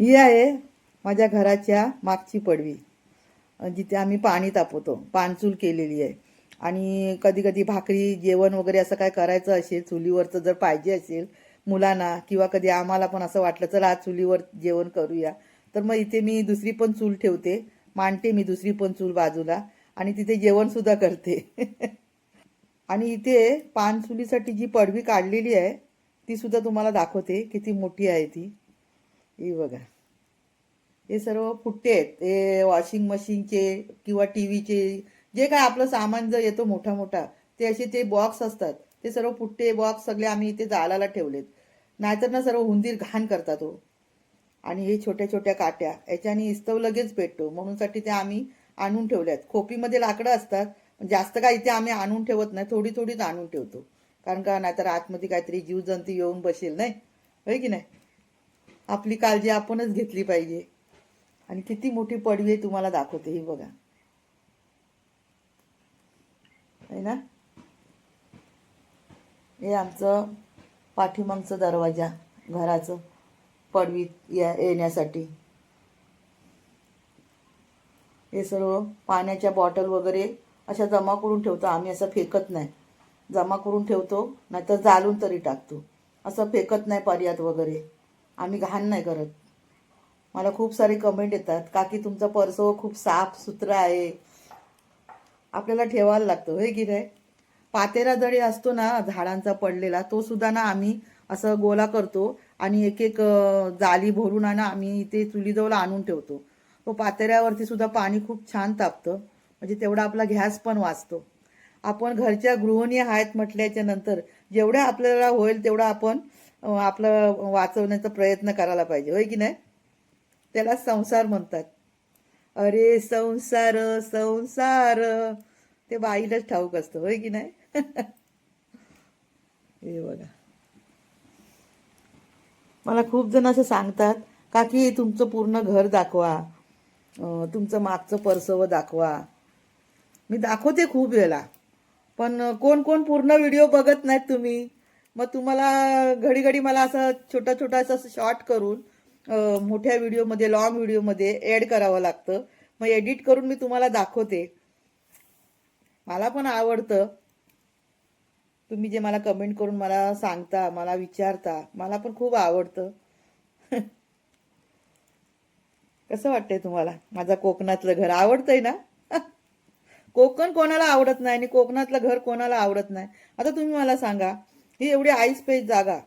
ही आहे माझ्या घराच्या मागची पडवी. जिथे आम्ही पाणी तापवतो पानचूल केलेली आहे. आणि कधी कधी भाकरी जेवण वगैरे असं काय करायचं असेल चुलीवरचं जर पाहिजे असेल मुलांना किंवा कधी आम्हाला पण असं वाटलं चला आज चुलीवर जेवण करूया. तर मग इथे मी दुसरी पण चूल ठेवते. मांडते मी दुसरी पण चूल बाजूला आणि तिथे जेवणसुद्धा करते. आणि इथे पानचुलीसाठी जी पडवी काढलेली आहे ती सुद्धा तुम्हाला दाखवते किती मोठी आहे ती. ही बघा. हे सर्व पुट्टे आहेत. ते वॉशिंग मशीनचे किंवा टी व्हीचे जे काय आपलं सामान जर येतो मोठा मोठा ते असे ते बॉक्स असतात. ते सर्व पुट्टे बॉक्स सगळे आम्ही इथे जाळाला ठेवलेत. नाहीतर ना सर्व हुंदीर घाण करतात हो. आणि हे छोट्या छोट्या काट्या याच्याने इस्तव लगेच भेटतो म्हणूनसाठी ते आम्ही आणून ठेवल्यात. खोपीमध्ये लाकडं असतात. जास्त काय इथे आम्ही आणून ठेवत नाही. थोडी थोडीच आणून ठेवतो. कारण का नाहीतर आतमध्ये काहीतरी जीवजंतू येऊन बसेल नाही? होय की नाही? आपली काळजी आपणच घेतली पाहिजे. आणि किती मोठी पडवी आहे तुम्हाला दाखवते ही बघा. आहे ना? हे आमचं पाठीमागचं दरवाजा घराचं पडवीत या येण्यासाठी. हे सर्व पाण्याच्या बॉटल वगैरे अशा जमा करून ठेवतो. आम्ही असं फेकत नाही. जमा करून ठेवतो नाहीतर जाळून तरी टाकतो. असं फेकत नाही पर्यात वगैरे. आम्ही घाण नाही करत. मला खूप सारे कमेंट येतात. काकी तुमचा परसव हो खूप साफ सुथरा आहे. आपल्याला ठेवायला लागतो होय की नाही? पातेरा जरी असतो ना झाडांचा पडलेला तो सुद्धा ना आम्ही असं गोला करतो आणि एक एक जाली भरून ना आम्ही इथे चुलीजवळ आणून ठेवतो. तो पातेऱ्यावरती सुद्धा पाणी खूप छान तापतं. म्हणजे तेवढा आपला गॅस पण वाचतो. आपण घरच्या गृहिणी आहेत म्हटल्याच्या नंतर जेवढ्या आपल्याला होईल तेवढा आपण आपलं वाचवण्याचा प्रयत्न करायला पाहिजे होय की नाही? त्याला संसार म्हणतात. अरे संसार संसार ते बाईलाच ठाऊक असतं होय की नाही? हे बघा. मला खूप जण असं सांगतात काकी तुमचं पूर्ण घर दाखवा तुमचं मागचं परसवं दाखवा. मी दाखवते खूप वेळेला पण कोण कोण पूर्ण व्हिडिओ बघत नाहीत तुम्ही? मग तुम्हाला घडी घडी मला असं छोटा छोटा असं शॉर्ट करून मोठ्या व्हिडिओमध्ये लॉंग व्हिडिओमध्ये ॲड करावं लागतं. मग एडिट करून मी तुम्हाला दाखवते. मला पण आवडतं. तुम्ही जे मला कमेंट करून मला सांगता मला विचारता मला पण खूप आवडतं. कसं वाटतंय तुम्हाला? माझा कोकणातलं घर आवडतंय ना? कोकण कोणाला आवडत नाही आणि कोकणातलं घर कोणाला आवडत नाही? आता तुम्ही मला सांगा ही एवढी आईस पेज जागा.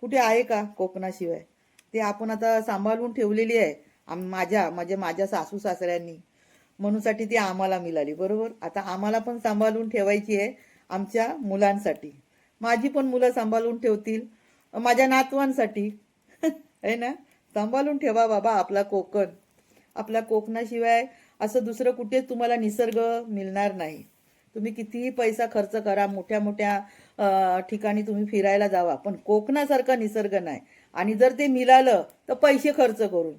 कुठे आहे का कोकणाशिवाय? ते आपण आता सांभाळून ठेवलेली आहे. आम माझ्या म्हणजे माझ्या सासू सासऱ्यांनी. म्हणूनसाठी ती आम्हाला मिळाली बरोबर? आता आम्हाला पण सांभाळून ठेवायची आहे आमच्या मुलांसाठी. माझी पण मुलं सांभाळून ठेवतील. माझ्या नातवांसाठी. आहे ना? सांभाळून ठेवा बाबा आपला कोकण. आपल्या कोकणाशिवाय असं दुसरं कुठेच तुम्हाला निसर्ग मिळणार नाही. तुम्ही कितीही पैसा खर्च करा मोठ्या मोठ्या ठिकाणी तुम्ही फिरायला जावा पण कोकणासारखा निसर्ग नाही. आणि जर ते मिळालं तर पैसे खर्च करून.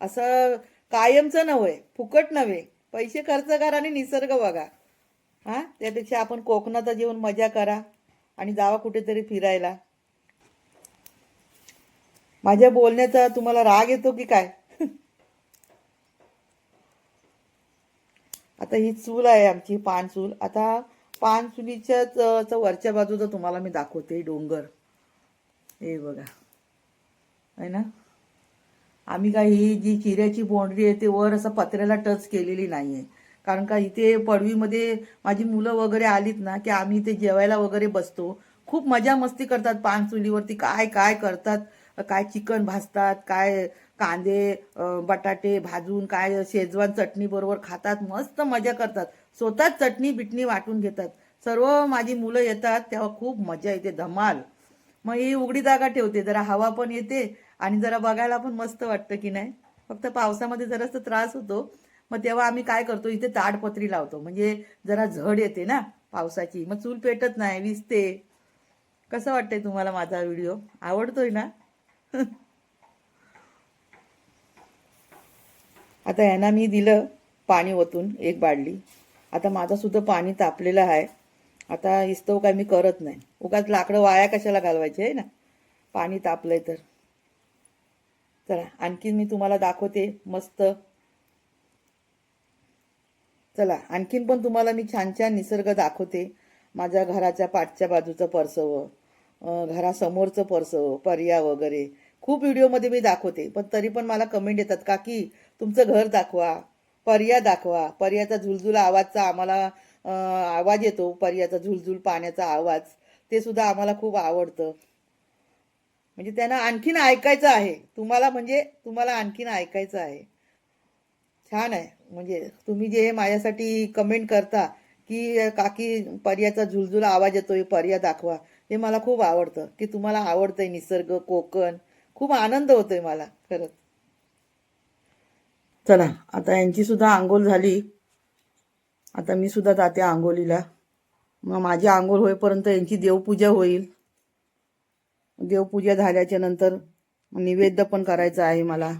असं कायमचं नव्हे फुकट नव्हे. पैसे खर्च करा आणि निसर्ग बघा. हां? त्यापेक्षा आपण कोकणात जेवण मजा करा आणि जावा कुठेतरी फिरायला. माझ्या बोलण्याचा तुम्हाला राग येतो की काय? आता ही चूल आहे आमची पान चूल. आता पान चुलीच्याच वरच्या बाजूचा तुम्हाला मी दाखवते डोंगर. हे बघा. आहे ना? आम्ही काय ही जी चिऱ्याची बोंडरी आहे ते वर असं पत्र्याला टच केलेली नाही आहे कारण का इथे पडवीमध्ये माझी मुलं वगैरे आलीत ना की आम्ही इथे जेवायला वगैरे बसतो. खूप मजा मस्ती करतात पान चुलीवरती. काय काय करतात? काय चिकन भाजतात? काय कांदे बटाटे भाजून काय शेजवान चटणी बरोबर खातात मस्त मजा करतात. स्वतःच चटणी बिटणी वाटून घेतात. सर्व माझी मुलं येतात तेव्हा खूप मजा येते धमाल. मग ही उघडी जागा ठेवते जरा हवा पण येते आणि जरा बघायला पण मस्त वाटतं की नाही. फक्त पावसामध्ये जरासा त्रास होतो. मग तेव्हा आम्ही काय करतो इथे ताडपत्री लावतो. म्हणजे जरा झड येते ना पावसाची. मग चूल पेटत नाही विजते. कसं वाटतंय तुम्हाला माझा व्हिडिओ? आवडतोय ना? आता यांना मी दिलं पाणी ओतून एक बादली आता माझंसुद्धा पाणी तापलेलं आहे. आता इस्तव काय मी करत नाही. उगाच लाकडं वाया कशाला घालवायचे आहे ना? पाणी तापलंय तर. चला आणखीन मी तुम्हाला दाखवते मस्त. चला आणखीन पण तुम्हाला मी छान छान निसर्ग दाखवते. माझ्या घराच्या पाठच्या बाजूचं परसव घरासमोरचं परसव पर्या वगैरे. खूप व्हिडिओमध्ये मी दाखवते पण तरी पण मला कमेंट येतात का की तुमचं घर दाखवा पर्या दाखवा. पर्याचा झुलझुल आवाजचा आम्हाला आवाज येतो पर्याचा झुलझुल पाण्याचा आवाज. ते सुद्धा आम्हाला खूप आवडतं. म्हणजे त्यांना आणखीन ऐकायचं आहे. तुम्हाला म्हणजे तुम्हाला आणखीन ऐकायचं आहे. छान आहे. म्हणजे तुम्ही जे माझ्यासाठी कमेंट करता की काकी पर्याचा झुलझुल आवाज येतोय पर्या दाखवा. हे मला खूप आवडतं. की तुम्हाला आवडतंय निसर्ग कोकण. खूप आनंद होतोय मला खरंच. चला आता यांची सुद्धा आंघोळ झाली. आता मी सुद्धा जाते आंघोळीला. मग माझी आंघोळ होईपर्यंत यांची देवपूजा होईल. देवपूजा झाल्याच्यानंतर निवेद्य पण करायचं आहे मला.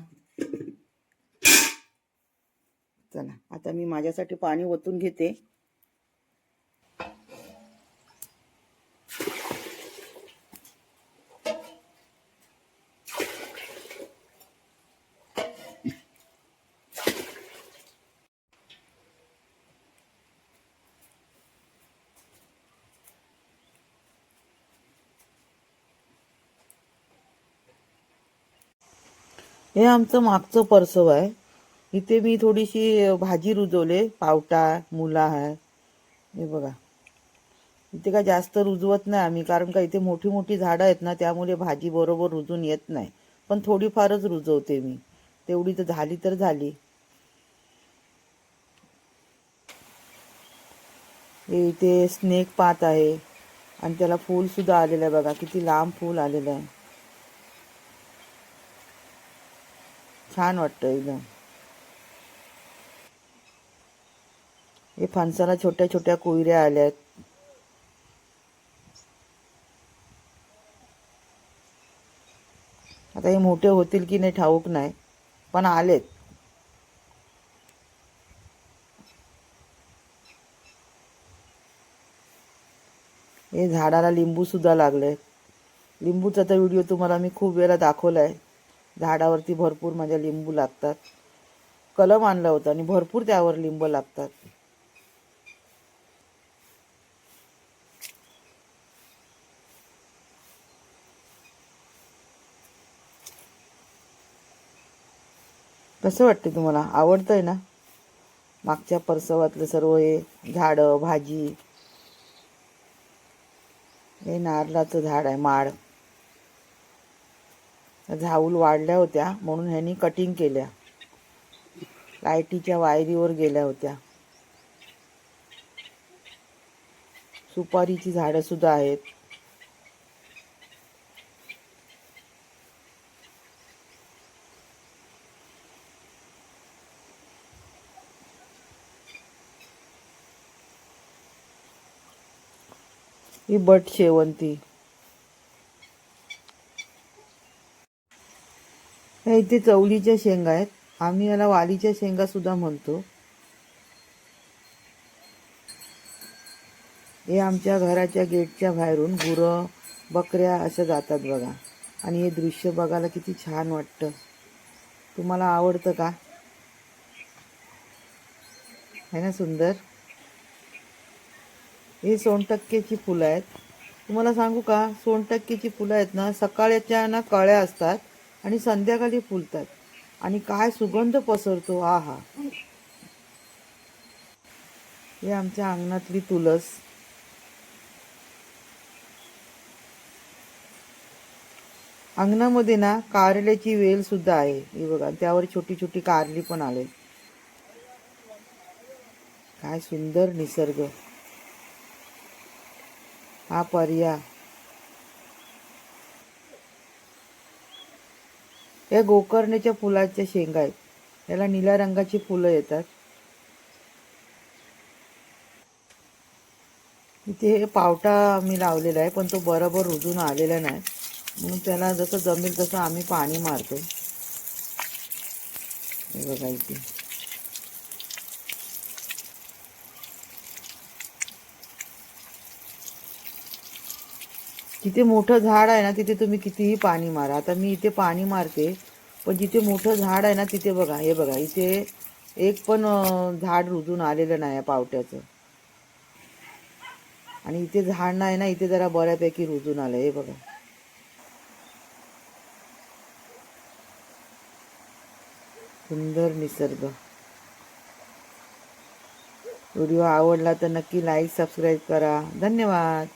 चला आता मी माझ्यासाठी पाणी ओतून घेते. हे आमचं मागचं परसव आहे. इथे मी थोडीशी भाजी रुजवले. पावटा मुला आहे. हे बघा. इथे काय जास्त रुजवत नाही आम्ही कारण का इथे मोठी मोठी झाडं आहेत ना त्यामुळे भाजी बरोबर रुजून येत नाही. पण थोडीफारच रुजवते मी. तेवढी तर झाली तर झाली. हे इथे स्नेक पात आहे. आणि त्याला फूल सुद्धा आलेलं आहे बघा. किती लांब फूल आलेलं आहे. छान वाटतं एकदम. हे फणसाला छोट्या छोट्या कोयऱ्या आल्यात. आता हे मोठे होतील की नाही ठाऊक नाही पण आलेत. हे झाडाला लिंबू सुद्धा लागले लिंबूचा तर व्हिडिओ तुम्हाला मी खूप वेळा दाखवलाय. झाडावरती भरपूर माझ्या लिंबू लागतात. कलम आणलं होतं आणि भरपूर त्यावर लिंब लागतात. कसं वाटते तुम्हाला? आवडतंय ना? मागच्या परसवातलं सर्व हे झाडं भाजी. हे नारळाचं झाड आहे माड झाऊल वाढल्या होत्या म्हणून ह्यांनी कटिंग केल्या. लाईटीच्या वायरीवर गेल्या होत्या. सुपारीची झाडं सुद्धा आहेत. ही बट शेवंती. ह्या इथे चवलीच्या शेंगा आहेत. आम्ही याला वालीच्या शेंगा सुद्धा म्हणतो. हे आमच्या घराच्या गेटच्या बाहेरून गुरं बकऱ्या अशा जातात बघा. आणि हे दृश्य बघायला किती छान वाटतं. तुम्हाला आवडतं का? है ना सुंदर? हे सोनटक्केची फुलं आहेत. तुम्हाला सांगू का? सोनटक्केची फुलं आहेत ना सकाळच्या ना कळ्या असतात. आणि संध्याकाळी फुलतात. आणि काय सुगंध पसरतो आ हा हे आमच्या अंगणातली तुलस. अंगणामध्ये ना कारल्याची वेल सुद्धा आहे. हे बघा त्यावर छोटी छोटी कारली पण आले काय सुंदर निसर्ग. हा पर्या या गोकर्णेच्या फुलाच्या शेंगा आहेत. याला निळ्या रंगाची फुलं येतात. इथे हे पावटा मी लावलेला आहे पण तो बरोबर रुजून आलेला नाही. म्हणून त्याला जसं जमेल तसं आम्ही पाणी मारतो हे बघा इथे. जिथे मोठं झाड आहे ना तिथे तुम्ही कितीही पाणी मारा. आता मी इथे पाणी मारते पण जिथे मोठं झाड आहे ना तिथे बघा हे बघा इथे एक पण झाड रुजून आलेलं नाही आहे पावट्याचं. आणि इथे झाड नाही ना इथे जरा बऱ्यापैकी रुजून आलं हे बघा. सुंदर निसर्ग. व्हिडिओ आवडला तर नक्की लाईक सबस्क्राईब करा. धन्यवाद.